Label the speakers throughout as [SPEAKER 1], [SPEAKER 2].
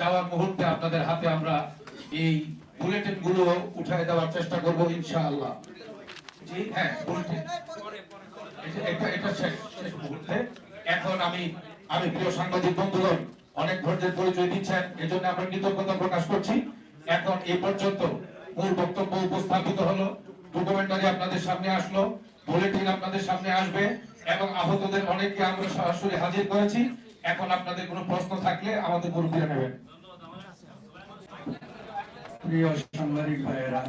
[SPEAKER 1] চাওয়ার মুহূর্তে আপনাদের হাতে আমরা এই বুলেটিনগুলো উঠায় দেওয়ার চেষ্টা করব, ইনশাআল্লাহ। হ্যাঁ এখন এই পর্যন্ত বক্তব্য উপস্থাপিত হলো। আপনাদের সামনে আসলো, বুলেটিন আপনাদের সামনে আসবে, এবং আহতদের অনেককে আমরা সরাসরি হাজির করেছি। এখন আপনাদের কোনো প্রশ্ন থাকলে আমাদের মুরব্বীরা নেবেন।
[SPEAKER 2] প্রিয় সাংবাদিক ভাইয়েরা,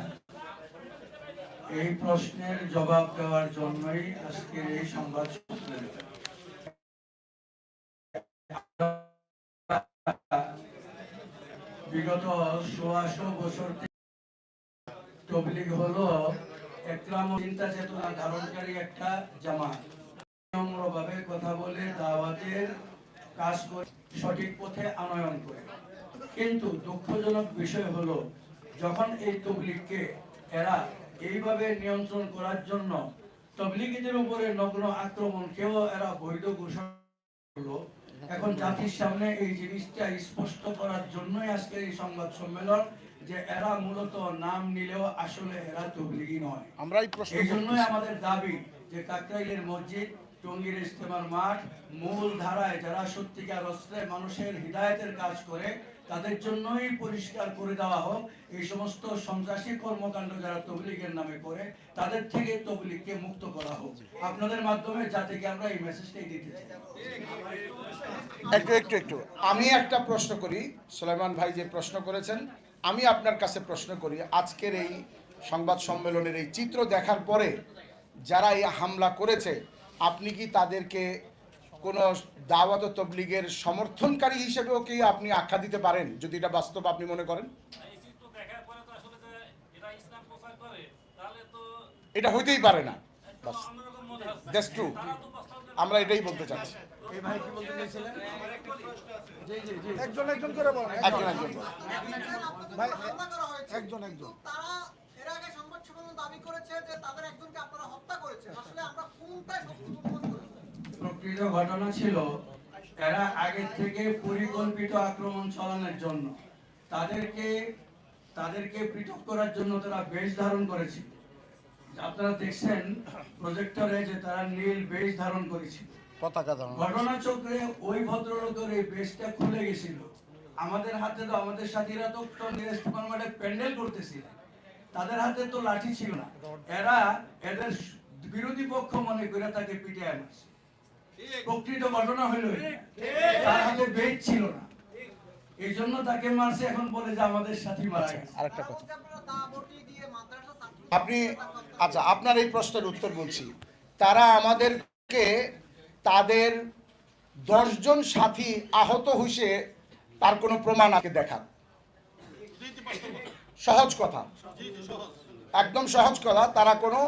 [SPEAKER 2] এই প্রশ্নের জবাব দেওয়ার জন্যই আজকের এই সংবাদ বিগত সোয়াশো বছর তবলিগ হলো একরাম চিন্তা চেতনা ধারণকারী একটা জামাত। নম্রভাবে কথা বলে দাওয়াতের কাজ করে সঠিক পথে আনয়ন করে। কিন্তু দুঃখজনক বিষয় হলো যখন এই তবলিগকে এরা এইভাবে নিয়ন্ত্রণ করার জন্য তবলিগীদের উপরে নগ্ন আক্রমণকেও এরা বৈধ ঘোষণা করল এখন জাতির সামনে এই জিনিসটা স্পষ্ট করার জন্যই আজকে এই সংবাদ সম্মেলন যে এরা মূলত নাম নিলেও আসলে এরা তবলিগি নয়। এই জন্যই আমাদের দাবি যে কাকরাইলের মসজিদ টঙ্গীর ইস্তেমার মাঠ মূল ধারায় যারা সত্যিকার অস্ত্রে মানুষের হৃদায়তের কাজ করে, তাদের জন্যই পরিষ্কার করে দেওয়া হোক। এই সমস্ত সন্ত্রাসী কর্মকাণ্ড যারা তবলিগের নামে করে, তাদের থেকে তবলিগকে মুক্ত করা হোক। আপনাদের মাধ্যমে জাতিকে আমরা এই মেসেজটাই দিতে চাই।
[SPEAKER 3] একটু একটু একটু। আমি একটা প্রশ্ন করি। সুলাইমান ভাই যে প্রশ্ন করেছেন, আমি আপনার কাছে প্রশ্ন করি। আজকের এই সংবাদ সম্মেলনের এই চিত্র দেখার পরে যারা এই হামলা করেছে আপনি কি তাদেরকে কোনো দাওয়াত ও তবলিগের সমর্থনকারী হিসেবেও কি আপনি আখ্যা দিতে পারেন? যদি এটা বাস্তব আপনি মনে করেন।
[SPEAKER 4] এই চিত্র দেখার পরে তো আসলে যে এরা ইসলাম প্রচার করে তাহলে তো
[SPEAKER 3] এটা হইতেই পারে না। দ্যাটস ট্রু আমরা এটাই বলতে চাচ্ছি।
[SPEAKER 5] একজন একজন করে বলেন।
[SPEAKER 3] একজন একজন।
[SPEAKER 5] একজন একজন।
[SPEAKER 6] তারা এর আগে সংবাদ সম্মেলন দাবি করেছে যে তাদের একজনকে আপনারা হত্যা করেছেন। আসলে আমরা
[SPEAKER 2] প্রকৃত ঘটনা ছিল এরা আগে থেকে পরিকল্পিত আক্রমণ চালানোর জন্য। তাদেরকে তাদেরকে পৃথক করার জন্য তারা বেশ ধারণ করেছিল। আপনারা দেখছেন প্রজেক্টরে যে তারা নীল বেশ ধারণ করেছিল।
[SPEAKER 3] পতাকা ধারণ
[SPEAKER 2] ঘটনা চক্রে ওই ভদ্রলোকের এই বেশটা খুলে গেছিল। আমাদের হাতে তো আমাদের সাথীরা তো প্যান্ডেল করতেছিল। তাদের হাতে তো লাঠি ছিল না। এরা এদের বিরোধী পক্ষ মনে করে তাকে পিটে আনছে প্রকৃত ঘটনা হইল তার হাতে বেদ ছিল না। এই জন্য তাকে মারছে এখন বলে যে আমাদের সাথী মারা গেছে।
[SPEAKER 3] আরেকটা কথা। আপনি আচ্ছা আপনার এই প্রশ্নের উত্তর বলছি। তারা আমাদেরকে তাদের দশজন সাথী আহত হইসে তার কোনো প্রমাণ আগে দেখান। সহজ কথা। একদম সহজ কথা, তারা কোনো,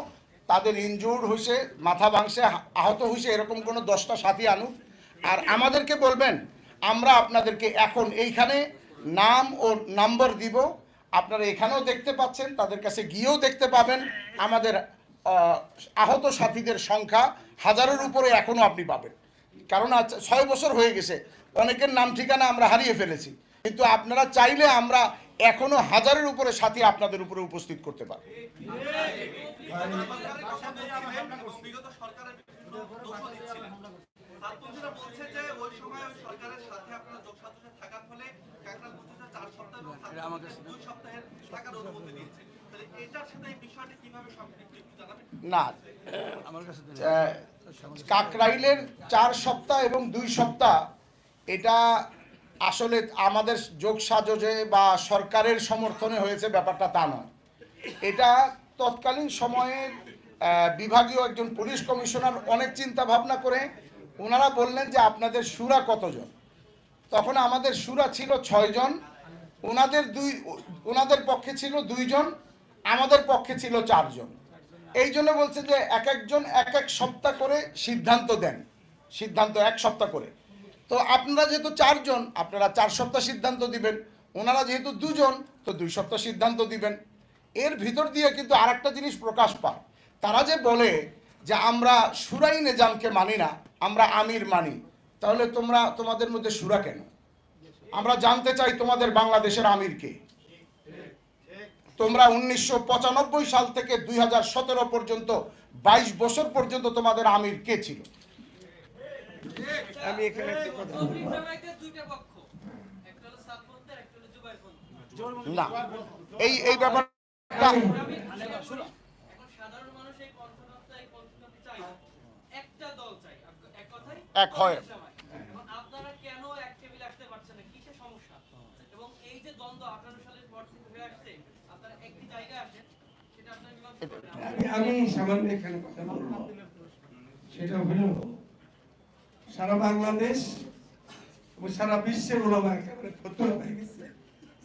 [SPEAKER 3] তাদের ইনজুর্ড হইছে, মাথা ভাঙছে, আহত হইছে, এরকম কোনো দশটা সাথী আনুক। আর আমাদেরকে বলবেন, আমরা আপনাদেরকে এখন এইখানে নাম ও নাম্বার দিব। আপনারা এখানেও দেখতে পাচ্ছেন, তাদের কাছে গিয়েও দেখতে পাবেন। আমাদের আহত সাথীদের সংখ্যা হাজারের উপরে এখনও আপনি পাবেন। কারণ ছয় বছর হয়ে গেছে, অনেকের নাম ঠিকানা আমরা হারিয়ে ফেলেছি। কিন্তু আপনারা চাইলে আমরা এখনও হাজারের উপরে সাথী আপনাদের উপরে উপস্থিত করতে পারব।
[SPEAKER 7] বিগত সরকারের দোষ দিচ্ছিলেন। ছাত্রছাত্রীরা বলছে যে ওই সময় ওই সরকারের সাথে আপনারা যোগ সাজসে থাকার ফলে কাকরাল পর্যন্ত চার সপ্তাহ এবং ছাত্রছাত্রীদের দুই সপ্তাহের থাকার অনুমতি দিয়েছে। তাহলে এটার সাথে এই বিষয়টি কীভাবে সম্পৃক্ত একটু জানাবেন?
[SPEAKER 3] না কাকরাইলের চার সপ্তাহ এবং দুই সপ্তাহ এটা আসলে আমাদের যোগ সাজে বা সরকারের সমর্থনে হয়েছে ব্যাপারটা তা নয়। এটা তৎকালীন সময়ে আহ, বিভাগীয় একজন পুলিশ কমিশনার অনেক চিন্তা ভাবনা করে ওনারা বললেন যে আপনাদের সুরা কতজন? তখন আমাদের সুরা ছিল ছয়জন ওনাদের দুই ওনাদের পক্ষে ছিল দুইজন আমাদের পক্ষে ছিল চারজন এই জন্য বলছে যে এক একজন এক এক সপ্তাহ করে সিদ্ধান্ত দেন। সিদ্ধান্ত এক সপ্তাহ করে। তো আপনারা যেহেতু চারজন, আপনারা চার সপ্তাহ সিদ্ধান্ত দিবেন। ওনারা যেহেতু দুজন, তো দুই সপ্তাহ সিদ্ধান্ত দিবেন। এর ভিতর দিয়ে কিন্তু আরেকটা জিনিস প্রকাশ পায়। তারা যে বলে যে আমরা সুরাই নিজামকে মানি না, আমরা আমির মানি, তাহলে তোমরা তোমাদের মধ্যে সুরা কেন? আমরা জানতে চাই তোমাদের বাংলাদেশের আমিরকে। তোমরা উনিশশো পঁচানব্বই সাল থেকে দুই হাজার সতেরো পর্যন্ত, বাইশ বছর পর্যন্ত তোমাদের আমির কে ছিল?
[SPEAKER 5] আমি এখানে একটা কথা।
[SPEAKER 3] না এই এই ব্যাপারটা
[SPEAKER 8] এক
[SPEAKER 3] হয়।
[SPEAKER 8] আপনারা কেন এক টেবিলে আসতে পারছেন না? কিসের সমস্যা? এবং এই যে দ্বন্দ্ব আঠারো সালের পর থেকে হয়ে আসছে আপনারা একটি জায়গায় আসেন সেটা আপনারা
[SPEAKER 5] আমি- আমি সামান্য এখানে কথা বলব। সেটা হলো সারা বাংলাদেশ এবং সারা বিশ্বের ওলামা একেবারে ফতুয়া হয়ে গেছে।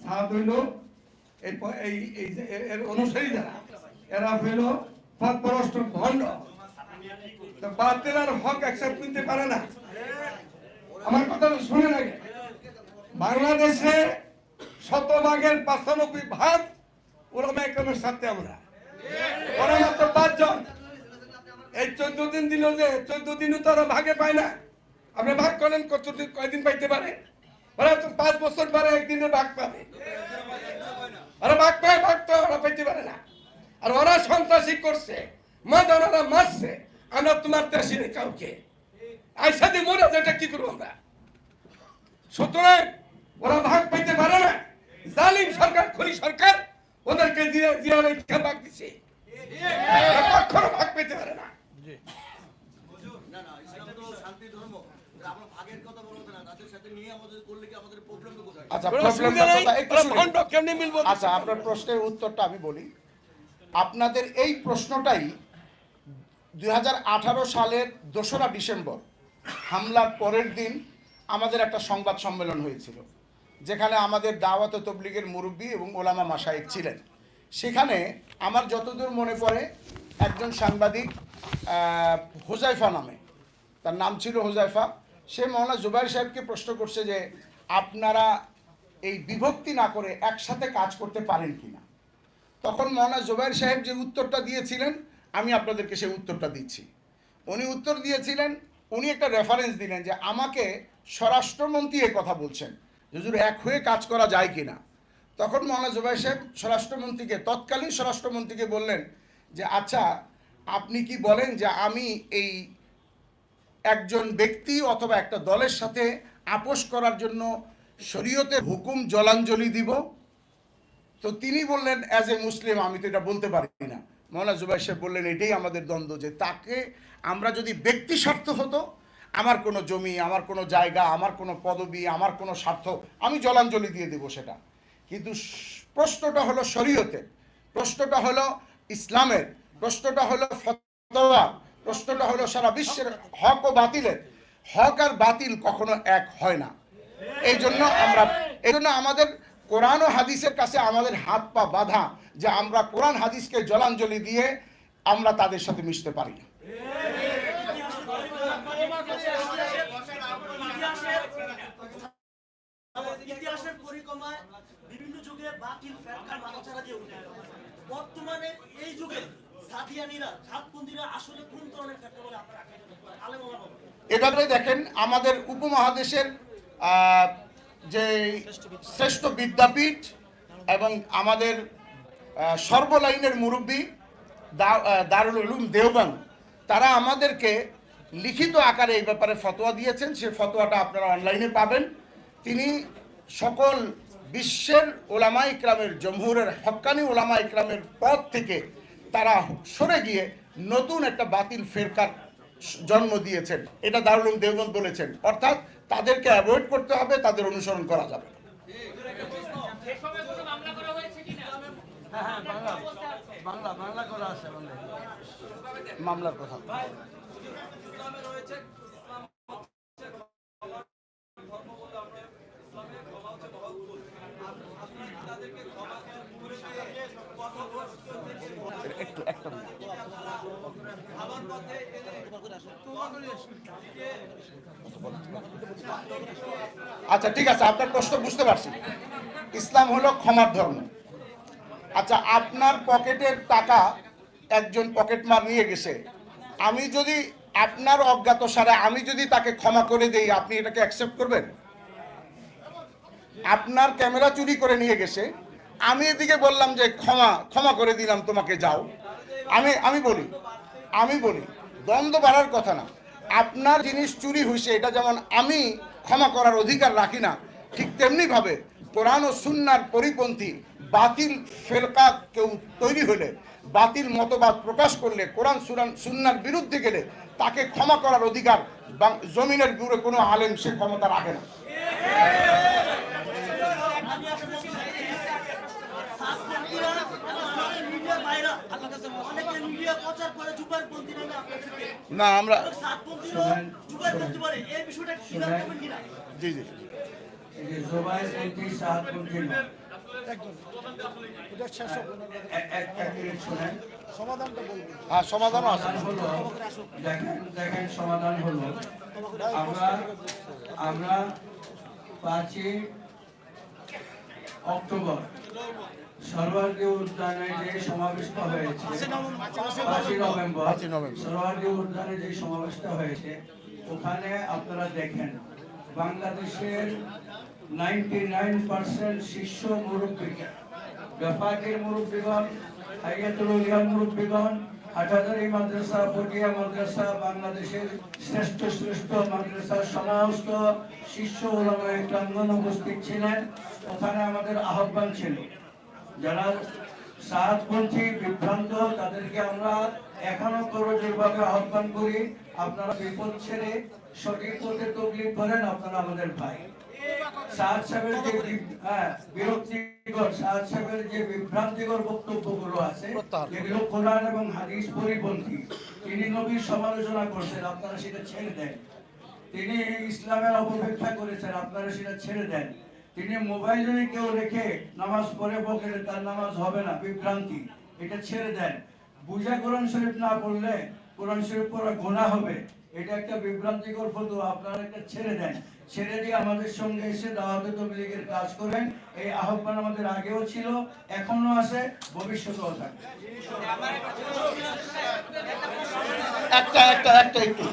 [SPEAKER 5] সাদ হইল এই এই এর- অনুসারী যারা, এরা হইল পথভ্রষ্ট ভণ্ড। তা বাতিলার হক অ্যাকসেপ্ট নিতে পারে না। আমার কথা শুনে আগে বাংলাদেশে শতভাগের পাঁচানব্বই ভাগ ওলামা একরমের সাথে আমরা। ওরা মাত্র পাঁচজন। এই চোদ্দ দিন দিল যে, চোদ্দ দিনও তো ওরা ভাগে পায় না। আপনি ভাগ করেন, কতদিন, কয়দিন পাইতে পারে? ওরা পাঁচ বছর পরে, একদিনে ভাগ পাবে। ওরা ভাগ পায়, ভাগ তো ওরা পাইতে পারে না। আর ওরা সন্ত্রাসী করছে মাদার ওরা মারছে, আমরা তোমার দেশে কাউকে। আইসা দিয়ে মরে কি করব আমরা? সুতরাং ওরা ভাগ পাইতে পারে না। জালিম সরকার, খনি সরকার, ওদেরকে দিয়ে ভাগ দিছে। ভাগ পারে না
[SPEAKER 6] না ইসলাম তো শান্তি ধর্ম আমরা ভাগের কথা বলতে না তাদের সাথে নিয়ে আমাদের করলে কি আমাদের প্রবলেমটা কোথায়
[SPEAKER 3] আচ্ছা
[SPEAKER 5] ওরা
[SPEAKER 3] প্রবলেমটা
[SPEAKER 5] সুবিধা নেই,
[SPEAKER 3] কোথায়? একটু
[SPEAKER 5] ওরা
[SPEAKER 3] শুনুন।
[SPEAKER 5] ভণ্ড কেমনে মিলবো
[SPEAKER 3] আচ্ছা আপনার প্রশ্নের উত্তরটা আমি বলি। আপনাদের এই প্রশ্নটাই দুই হাজার আঠারো সালের দোসরা ডিসেম্বর হামলার পরের দিন আমাদের একটা সংবাদ সম্মেলন হয়েছিল যেখানে আমাদের দাওয়াত ও তবলিগের মুরব্বী এবং ওলামা মাসায়েক ছিলেন। সেখানে আমার যতদূর মনে পড়ে একজন সাংবাদিক হোজাইফা নামে তার নাম ছিল হোজাইফা। সে মৌলানা জুবাইর সাহেবকে প্রশ্ন করছে যে আপনারা এই বিভক্তি না করে একসাথে কাজ করতে পারেন কি না? তখন মৌলানা জুবাইর সাহেব যে উত্তরটা দিয়েছিলেন, আমি আপনাদেরকে সেই উত্তরটা দিচ্ছি। উনি উত্তর দিয়েছিলেন, উনি একটা রেফারেন্স দিলেন যে আমাকে স্বরাষ্ট্রমন্ত্রী এ কথা বলছেন। যে হুজুর, এক হয়ে কাজ করা যায় কি না? তখন মৌলানা জুবাইর সাহেব স্বরাষ্ট্রমন্ত্রীকে, তৎকালীন স্বরাষ্ট্রমন্ত্রীকে বললেন যে আচ্ছা আপনি কি বলেন যে আমি এই একজন ব্যক্তি অথবা একটা দলের সাথে আপোষ করার জন্য শরীয়তের হুকুম জলাঞ্জলি দিব। তো তিনি বললেন অ্যাজ এ মুসলিম আমি তো এটা বলতে পারি না। মৌলানা জুবাই সাহেব বললেন, এটাই আমাদের দ্বন্দ্ব যে তাকে আমরা যদি ব্যক্তি স্বার্থ হতো, আমার কোনো জমি, আমার কোনো জায়গা, আমার কোনো পদবি, আমার কোনো স্বার্থ, আমি জলাঞ্জলি দিয়ে দেবো সেটা। কিন্তু প্রশ্নটা হলো শরীয়তের, প্রশ্নটা হলো ইসলামের, প্রশ্নটা হলো ফতোয়া প্রশ্নটা হলো, সারা বিশ্বের হক ও বাতিলের। হক আর বাতিল কখনো এক হয় না। এই জন্য আমরা এই জন্য আমাদের কোরআন ও হাদিসের কাছে আমাদের হাত পা বাঁধা যে আমরা কোরআন হাদিসকে জলাঞ্জলি দিয়ে আমরা তাদের সাথে মিশতে পারি না।
[SPEAKER 9] বর্তমানে এই যুগে সাদিয়ানিরা
[SPEAKER 3] দেখেন, আমাদের উপমহাদেশের যে শ্রেষ্ঠ বিদ্যাপীঠ এবং আমাদের সর্বলাইনের মুরব্বী দারুল উলুম দেওবান তারা আমাদেরকে লিখিত আকারে এই ব্যাপারে ফতোয়া দিয়েছেন। সে ফতোয়াটা আপনারা অনলাইনে পাবেন। তিনি সকল বিশ্বের ওলামা ইকরামের জমহুরের হক্কানি ওলামা ইকরামের পদ থেকে তারা সরে গিয়ে নতুন একটা বাতিল ফেরকার জন্ম দিয়েছেন। এটা দারুল দেবন দেওবন্দ বলেছেন। অর্থাৎ তাদেরকে অ্যাভয়েড করতে হবে তাদের অনুসরণ করা যাবে মামলার কথা
[SPEAKER 7] ইসলামে রয়েছে ইসলাম হচ্ছে ক্ষমার ধর্ম বলে আমরা ইসলামে ক্ষমা হচ্ছে মহৎ আপনারা কি তাদেরকে ক্ষমা করে দিয়ে কথা বলছেন
[SPEAKER 3] আচ্ছা ঠিক আছে, আপনার প্রশ্ন বুঝতে পারছি। ইসলাম হলো ক্ষমার ধর্ম। আচ্ছা আপনার পকেটের টাকা একজন পকেট পকেটমার নিয়ে গেছে। আমি যদি আপনার অজ্ঞাত সারে আমি যদি তাকে ক্ষমা করে দেই, আপনি এটাকে অ্যাকসেপ্ট করবেন? আপনার ক্যামেরা চুরি করে নিয়ে গেছে। আমি এদিকে বললাম যে, ক্ষমা ক্ষমা করে দিলাম, তোমাকে যাও। আমি আমি বলি আমি বলি, দ্বন্দ্ব বাড়ার কথা না। আপনার জিনিস চুরি হয়েছে এটা যেমন আমি ক্ষমা করার অধিকার রাখি না, ঠিক তেমনিভাবে কোরআন ও সুন্নার পরিপন্থী বাতিল ফেরকা কেউ তৈরি হলে, বাতিল মতবাদ প্রকাশ করলে, কোরআন সুরান, সুন্নার বিরুদ্ধে গেলে তাকে ক্ষমা করার অধিকার জমিনের দূরে কোনো আলেম সে ক্ষমতা রাখে না
[SPEAKER 9] আমি আপনাদের সাতপন্থীরা আমাদের মিডিয়ার বাইরা অনেকে মিডিয়া প্রচার করে যুগারপন্থী নামে আপনাদেরকে
[SPEAKER 3] না আমরা
[SPEAKER 9] সাতপন্থীরা যুগারপন্থী বলে এই বিষয়টা স্বীকার করবেন কিনা
[SPEAKER 3] জি জি
[SPEAKER 2] এই যে জোবাইরপন্থী সাহায্যপন্থী নয়। এক- এক মিনিট শুনেন
[SPEAKER 3] হ্যাঁ
[SPEAKER 2] সমাধান হলো দেখেন দেখেন সমাধান হলো। আমরা আমরা পাঁচই অক্টোবর সর্বার্গী উদ্যানে যে সমাবেশটা হয়েছে
[SPEAKER 3] পাঁচই নভেম্বর
[SPEAKER 2] সর্বার্গী উদ্যানে যে সমাবেশটা হয়েছে ওখানে আপনারা দেখেন বাংলাদেশের নাইনটি নাইন পার্সেন্ট শীর্ষ মুরব্বী বেফাকের মুরব্বীগণ হাইয়াতুল উলিয়ার মুরব্বীগণ হাটহাজারি মাদ্রাসা পটিয়া মাদ্রাসা বাংলাদেশের শ্রেষ্ঠ শ্রেষ্ঠ মাদ্রাসার সমস্ত শীর্ষ ওলামায়ে কেরামগণ উপস্থিত ছিলেন। ওখানে আমাদের আহ্বান ছিল যারা সাতপন্থী বিভ্রান্ত তাদেরকে আমরা এখনও করজোরভাবে আহ্বান করি। আপনারা বিপদ ছেড়ে সঠিক পথে তবলিগ করেন আপনারা আমাদের ভাই। হ্যাঁ, আছে এবং পরিপন্থী তিনি নবীর সমালোচনা ছেড়ে দেন। তিনি ইসলামের করেছেন আপনারা সেটা ছেড়ে দেন। তিনি মোবাইল যদি কেউ রেখে নামাজ পড়ে পকেটে তার নামাজ হবে না, বিভ্রান্তি। এটা ছেড়ে দেন। বুঝা কোরআন শরীফ না পড়লে কোরআন শরীফ পড়া গোনা হবে। এটা একটা বিভ্রান্তিকর ফটো আপনারা একটা ছেড়ে দেন। ছেড়ে দিয়ে আমাদের সঙ্গে এসে দাওয়াতে তবলিগের কাজ করেন। এই আহ্বান আমাদের আগেও ছিল এখনও আছে, ভবিষ্যতেও থাকবে।
[SPEAKER 3] একটা একটা একটা একটু।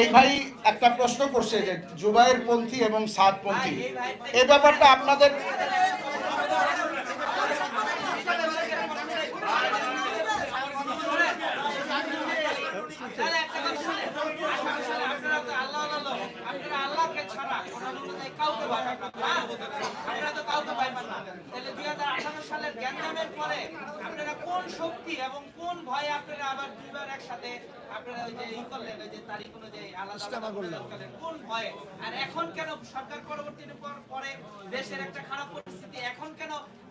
[SPEAKER 3] এই ভাই একটা প্রশ্ন করছে যে জুবাইয়ের পন্থী এবং সাত পন্থী এই ব্যাপারটা আপনাদের
[SPEAKER 8] তাহলে একটা কথা শুনেন, আসলে আপনারা তো আল্লাহ আল্লাহ লোক। আপনারা আল্লাহকে ছাড়া কোরআন অনুযায়ী কাউকে ভয় পান না, হ্যাঁ? আপনারা তো কাউকে ভয় পান না। তাহলে 2018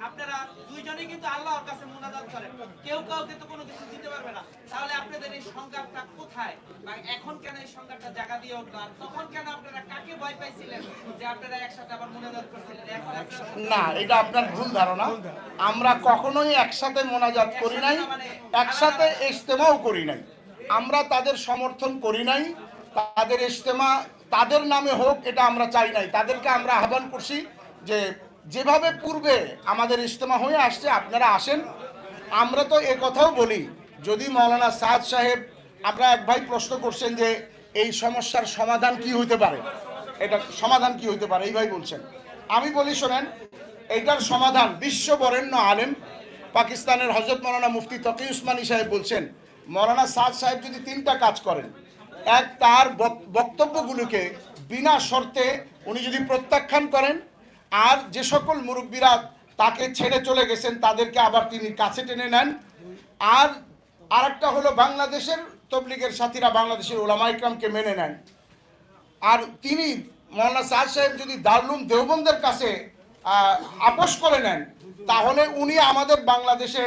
[SPEAKER 8] আপনারা দুইজনেই কিন্তু আল্লাহর কাছে মুনাজাত করেন কেউ কাউকে তো কোনো কিছু দিতে পারবে না তাহলে আপনাদের এই সংঘাতটা কোথায়? এখন কেন এই সংঘাতটা জায়গা দিয়ে উঠল? তখন কেন আপনারা কাকে ভয় পাইছিলেন? আপনারা আপনারা
[SPEAKER 3] না, এটা আপনার ভুল ধারণা। আমরা কখনোই একসাথে মোনাজাত করি নাই, একসাথে ইজতেমাও করি নাই। আমরা তাদের সমর্থন করি নাই, তাদের ইজতেমা তাদের নামে হোক, এটা আমরা চাই নাই। তাদেরকে আমরা আহ্বান করছি যে, যেভাবে পূর্বে আমাদের ইজতেমা হয়ে আসছে, আপনারা আসেন। আমরা তো এ কথাও বলি, যদি মৌলানা সাদ সাহেব, আমরা এক ভাই প্রশ্ন করছেন যে, এই সমস্যার সমাধান কি হইতে পারে? এটা সমাধান কি হইতে পারে? এই ভাই বলছেন। আমি বলি, শোনেন, এইটার সমাধান বিশ্ব বরেণ্য আলেম, পাকিস্তানের হজরত মৌলানা মুফতি তকি উসমানী সাহেব বলছেন, মৌলানা সাদ সাহেব যদি তিনটা কাজ করেন, এক তার বক- বক্তব্যগুলোকে বিনা শর্তে উনি যদি প্রত্যাখ্যান করেন, আর যে সকল মুরব্বীরা তাকে ছেড়ে চলে গেছেন, তাদেরকে আবার তিনি কাছে টেনে নেন। আর আরেকটা হলো বাংলাদেশের তবলিগের সাথীরা বাংলাদেশের ওলামা ইকরামকে মেনে নেন। আর তিনি মৌলানা সাদ সাহেব যদি দারুলুম দেওবন্দের কাছে আপোষ করে নেন তাহলে উনি আমাদের বাংলাদেশে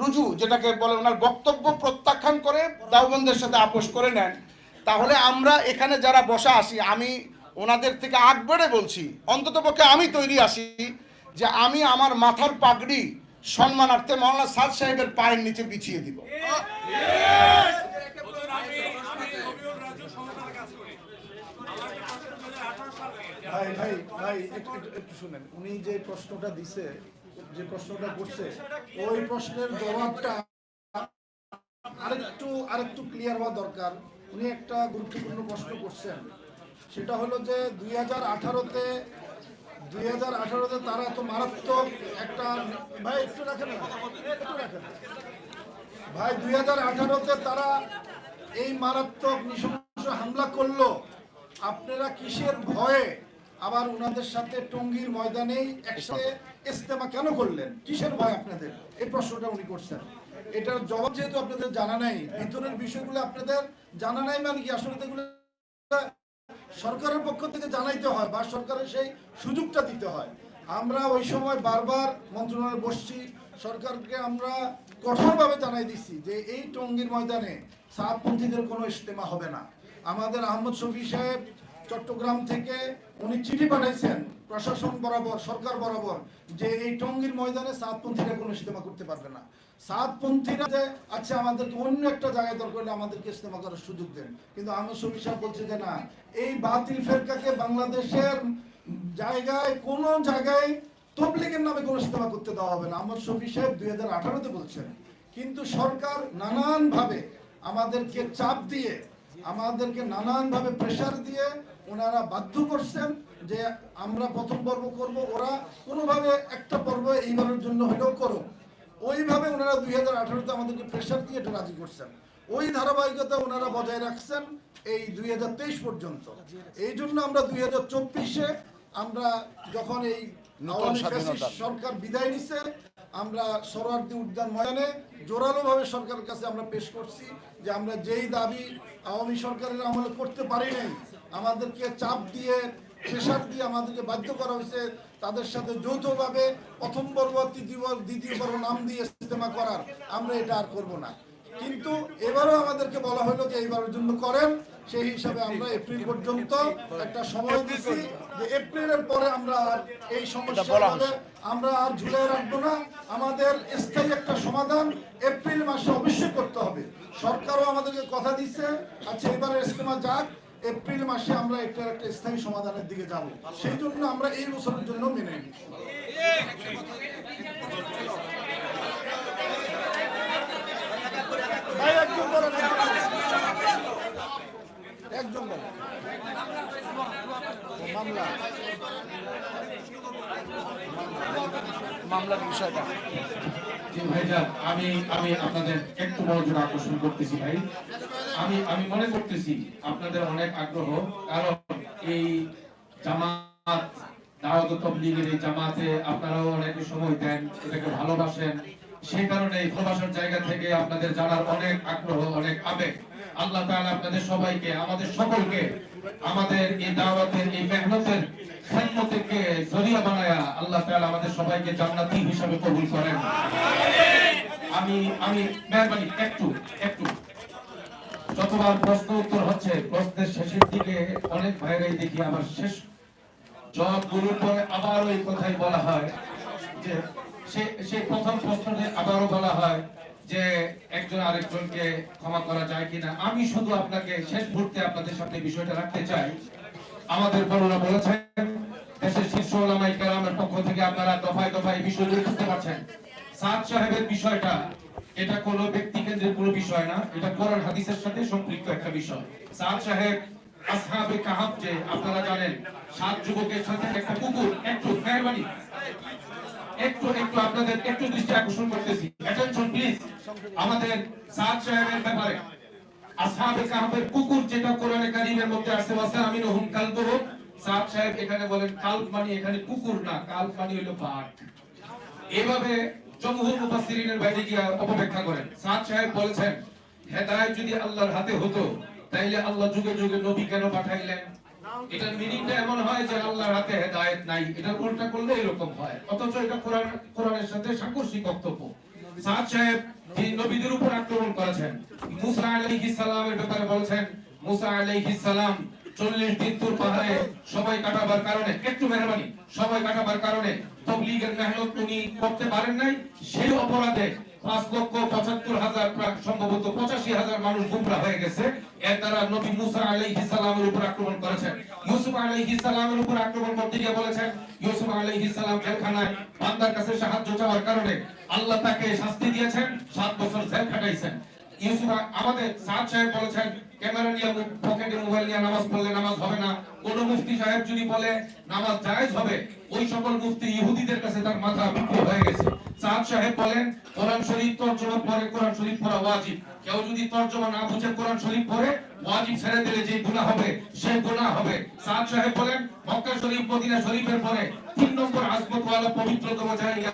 [SPEAKER 3] রুজু যেটাকে বলে ওনার বক্তব্য প্রত্যাখ্যান করে দেওবন্দের সাথে আপোষ করে নেন। তাহলে আমরা এখানে যারা বসা আছি আমি ওনাদের থেকে আগ বেড়ে বলছি অন্ততপক্ষে আমি তৈরি আছি যে আমি আমার মাথার পাগড়ি সম্মানার্থে মৌলানা সাদ সাহেবের পায়ের নিচে বিছিয়ে দিব।
[SPEAKER 10] ভাই ভাই ভাই, একটু, একটু- শুনেন। উনি যে প্রশ্নটা দিছে, যে প্রশ্নটা করছে, ওই প্রশ্নের জবাবটা আরেকটু আরেকটু ক্লিয়ার হওয়া দরকার। উনি একটা গুরুত্বপূর্ণ প্রশ্ন করছেন। সেটা হলো যে, দুই হাজার আঠারোতে, দুই হাজার আঠারোতে তারা এত মারাত্মক একটা, ভাই, একটু রাখেন একটু রাখেন। ভাই, দুই হাজার আঠারোতে তারা এই মারাত্মক নৃশংস হামলা করল। আপনারা কিসের ভয়ে আবার ওনাদের সাথে টঙ্গীর ময়দানে একসাথে ইস্তেমা কেন করলেন? কিসের ভয় আপনাদের? এই প্রশ্নটা উনি করছেন। এটার জবাব যেহেতু আপনাদের জানা নাই, ভিতরের বিষয়গুলো আপনাদের জানা নাই মানে কি? আসলে সরকারের পক্ষ থেকে জানাইতে হয় বা সরকারের সেই সুযোগটা দিতে হয়। আমরা ওই সময় বারবার মন্ত্রণালয়ে বসছি, সরকারকে আমরা কঠোরভাবে জানাই দিচ্ছি যে এই টঙ্গীর ময়দানে সাতপন্থীদের কোনো ইজতেমা হবে না। আমাদের আহমদ শফি সাহেব চট্টগ্রাম থেকে উনি চিঠি পাঠাইছেন, প্রশাসন বরাবর, সরকার বরাবর, যে এই টঙ্গীর ময়দানে সাতপন্থীরা কোনো ইজতেমা করতে পারবে না। সাতপন্থীরা যে আচ্ছা আমাদেরকে অন্য একটা জায়গায় দরকার হলে আমাদেরকে ইজতেমা করার সুযোগ দেন। কিন্তু শফি সাহেব বলছে যে না, এই বাতিল ফেরকাকে বাংলাদেশের জায়গায়, কোন জায়গায় তবলিগের নামে কোনো ইজতেমা করতে দেওয়া হবে না। আমার শফি সাহেব দুই হাজার আঠারোতে বলছেন, কিন্তু সরকার নানান ভাবে আমাদেরকে চাপ দিয়ে আমাদেরকে নানান ভাবে প্রেশার দিয়ে ওনারা বাধ্য করছেন যে আমরা প্রথম পর্ব করব, ওরা কোনোভাবে একটা পর্ব এইবারের জন্য হলেও করো ওইভাবে ওনারা দুই হাজার আঠারোতে আমাদেরকে প্রেশার দিয়ে এটা রাজি করছেন। ওই ধারাবাহিকতা ওনারা বজায় রাখছেন এই দুই হাজার তেইশ পর্যন্ত। এই জন্য আমরা দুই হাজার আমরা যখন এই সরকার বিদায় নিচ্ছে আমরা সরার্দি উদ্যান ময়দানে জোরালোভাবে সরকারের কাছে আমরা পেশ করছি যে আমরা যেই দাবি আওয়ামী সরকারের আমলে করতে পারি নাই আমাদেরকে চাপ দিয়ে প্রেশার দিয়ে আমাদেরকে বাধ্য করা হয়েছে তাদের সাথে যৌথভাবে প্রথম পর্ব তৃতীয় দ্বিতীয় পর্ব নাম দিয়ে ইস্তেমা করার। আমরা এটা আর করব না। কিন্তু এবারও আমাদেরকে বলা হলো যে এইবারের জন্য করেন। সেই হিসাবে আমরা এপ্রিল পর্যন্ত একটা সময় দিচ্ছি যে এপ্রিলের পরে আমরা আর এই সমস্যা আমরা আর ঝুলে রাখব না। আমাদের স্থায়ী একটা সমাধান এপ্রিল মাসে অবশ্যই করতে হবে। সরকারও আমাদেরকে কথা দিচ্ছে আচ্ছা এবারে ইস্তেমা যাক। এপ্রিল মাসে আমরা এটার একটা স্থায়ী সমাধানের দিকে যাব। সেই জন্য আমরা এই বছরের জন্য মেনে নিই একজন বলেন একজন বলেন মামলা। মামলার বিষয়টা।
[SPEAKER 1] আমি আমি আপনাদের একটু মনোযোগ আকর্ষণ করতেছি ভাই। আমি আমি মনে করতেছি আপনাদের অনেক আগ্রহ কারণ এই জামাত দাওয়াত তবলিগের এই জামাতে আপনারাও অনেক সময় দেন এটাকে ভালোবাসেন। সেই কারণে এই জায়গা থেকে আপনাদের জানার অনেক আগ্রহ, অনেক আবেগ। আল্লাহ তাআলা আপনাদের সবাইকে, আমাদের সকলকে, আমাদের এই দাওয়াতের, এই মেহনতের জরিয়া বানায়া আল্লাহ তাআলা আমাদের সবাইকে কবুল করেন। আমি আমি একটু একটু। যতবার প্রশ্ন উত্তর হচ্ছে, প্রশ্নের শেষের দিকে অনেক ভাইরাই দেখি, আবার শেষ জবাবগুলোর পরে আবার ওই কথাই বলা হয় যে সে সেই প্রথম প্রশ্নে আবারও বলা হয় যে একজন আরেকজনকে ক্ষমা করা যায় কিনা। আমি শুধু আপনাকে শেষ মুহূর্তে আপনাদের সামনে বিষয়টা রাখতে চাই। আমাদের বড়রা বলেছেন, দেশের শীর্ষ ওলামাই কেরামের পক্ষ থেকে আপনারা দফায় দফায় বুঝতে পারছেন। সাদ সাহেবের বিষয়টা, এটা কোনো ব্যক্তি কেন্দ্রের কোনো বিষয় না, এটা কোরআন হাদিসের সাথে সম্পৃক্ত একটা বিষয়। সাদ সাহেব, আসহাবে কাহাব যে, আপনারা জানেন, সাত যুবকের সাথে একটা কুকুর, একটু মেহরবানি। একটু একটু আপনাদের একটু দৃষ্টি আকর্ষণ করতেছি। অ্যাটেনশন প্লিজ আমাদের সাদ সাহেবের ব্যাপারে। আসহাবে কাহাবের কুকুর যেটা কোরআনে কারীমের মধ্যে আছে ওয়াসা আমিনুহুম কালবুহু। সাদ সাহেব এখানে বলেন, কালব মানে এখানে কুকুর না, কালব মানে হলো বাঘ। এভাবে জমহুর মুফাসসিরিনের বাইরে গিয়ে অপব্যাখ্যা করেন। সাদ সাহেব বলেছেন, হেদায়েত যদি আল্লাহর হাতে হতো, তাইলে আল্লাহ যুগে যুগে নবী কেন পাঠাইলেন? এটার মিনিংটা এমন হয় যে আল্লাহর হাতে হেদায়েত নাই। উল্টা করলে এরকম হয়। অথচ এটা কোরআন, কোরআনের সাথে সাংঘর্ষিক বক্তব্য। সাদ সাহেব তিনি নবীদের উপর আক্রমণ করেছেন। মুসা আলাইহিস সালামের ব্যাপারে বলেছেন, মুসা আলাইহিস সালাম চল্লিশ দিন তুর পাহাড়ে সবাই কাটাবার কারণে, একটু মেহরবানি, সবাই কাটাবার কারণে তবলিগের মেহনত উনি করতে পারেন নাই। সেই অপরাধে পাঁচ লক্ষ পঁচাত্তর হাজার সম্ভবত পঁচাশি হাজার মানুষ গুমরা হয়ে গেছে। নবী মুসা উপর আক্রমণ করেছেন। ইউসুফ উপর আক্রমণ করতে গিয়ে বলেছেন, ইউসুফ জেলখানায় বান্দার কাছে সাহায্য চাওয়ার কারণে আল্লাহ তাকে শাস্তি দিয়েছেন, সাত বছর জেল খাটাইছেন। ইউসুফ আমাদের সাদ সাহেব বলেছেন, ক্যামেরা নিয়ে পকেটে মোবাইল নিয়ে নামাজ পড়লে নামাজ হবে না। কোন মুফতি সাহেব যদি বলে নামাজ জায়েজ হবে, ওই সকল মুফতি ইহুদিদের কাছে তার মাথা বিক্রি হয়ে গেছে। সাদ সাহেব বলেন, কোরআন শরীফ তর্জমা পরে, কোরআন শরীফ পড়া ওয়াজিব। কেউ যদি তর্জমা না বুঝে কোরআন শরীফ পড়ে, ওয়াজিব ছেড়ে দিলে যে গুনাহ হবে, সে গুনাহ হবে। সাদ সাহেব বলেন, মক্কা শরীফ, মদিনা শরীফের পরে তিন নম্বর আজমত ওয়ালা পবিত্রতম জায়গা।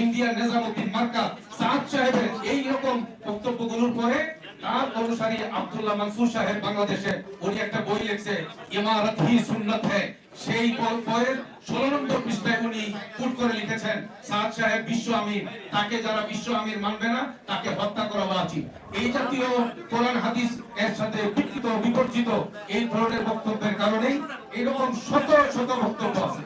[SPEAKER 1] ইন্ডিয়ার নিজামুদ্দিন মার্কা সাদ সাহেবের এই রকম বক্তব্যগুলোর পরে তার অনুসারী আব্দুল্লাহ মানসুর সাহেব বাংলাদেশে, উনি একটা বই লিখছে, ইমারত হি সুন্নত হ্যায় সেই কল্পের ষোলো নম্বর পৃষ্ঠায় উনি ফুট করে লিখেছেন, সাদ সাহেব বিশ্ব আমির। তাকে যারা বিশ্ব আমির মানবে না, তাকে হত্যা করা উচিত এই জাতীয় কোরআন, হাদিস এর সাথে বিকৃত বিপর্জিত এই ধরনের বক্তব্যের কারণেই এরকম শত শত বক্তব্য আছে।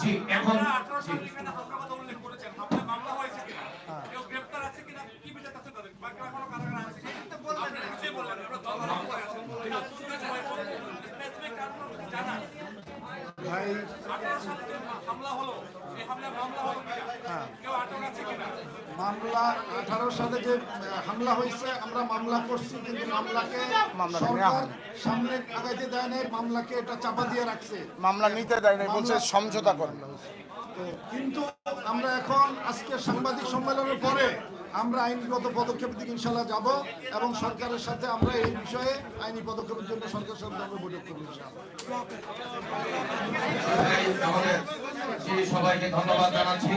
[SPEAKER 1] জি, এখন
[SPEAKER 7] আঠারো
[SPEAKER 1] জি
[SPEAKER 7] সালে এখানে হামলা কথা উল্লেখ করেছেন হামলা মামলা হয়েছে কিনা কেউ গ্রেপ্তার আছে কিনা কি বিচার আছে তাদের বাকি এখনও কারাগারে আছে কিনা আপনি কিছুই বললেন না, আমরা তদন্ত করে আছি। Specific কারণ জানান।
[SPEAKER 10] ভাই
[SPEAKER 7] আঠারো সালে যে হামলা হলো এই হামলায় মামলা হলো কিনা কেউ আটক আছে কিনা
[SPEAKER 10] মামলা আঠারো সালে যে হামলা হয়েছে আমরা মামলা করছি কিন্তু মামলাকে সরকার। সামনে আগাইতে দেয় নাই মামলাকে এটা চাপা দিয়ে রাখছে।
[SPEAKER 3] মামলা নিতে দেয় নাই বলছে সমঝোতা করবে
[SPEAKER 10] তো কিন্তু আমরা এখন আজকে সাংবাদিক সম্মেলনের পরে আমরা আইনগত পদক্ষেপের দিকে ইনশাল্লাহ যাব এবং সরকারের সাথে আমরা এই বিষয়ে আইনি পদক্ষেপের জন্য সরকারের সাথে আমরা বৈঠক করব ইনশাআল্লাহ।
[SPEAKER 1] সবাইকে ধন্যবাদ জানাচ্ছি।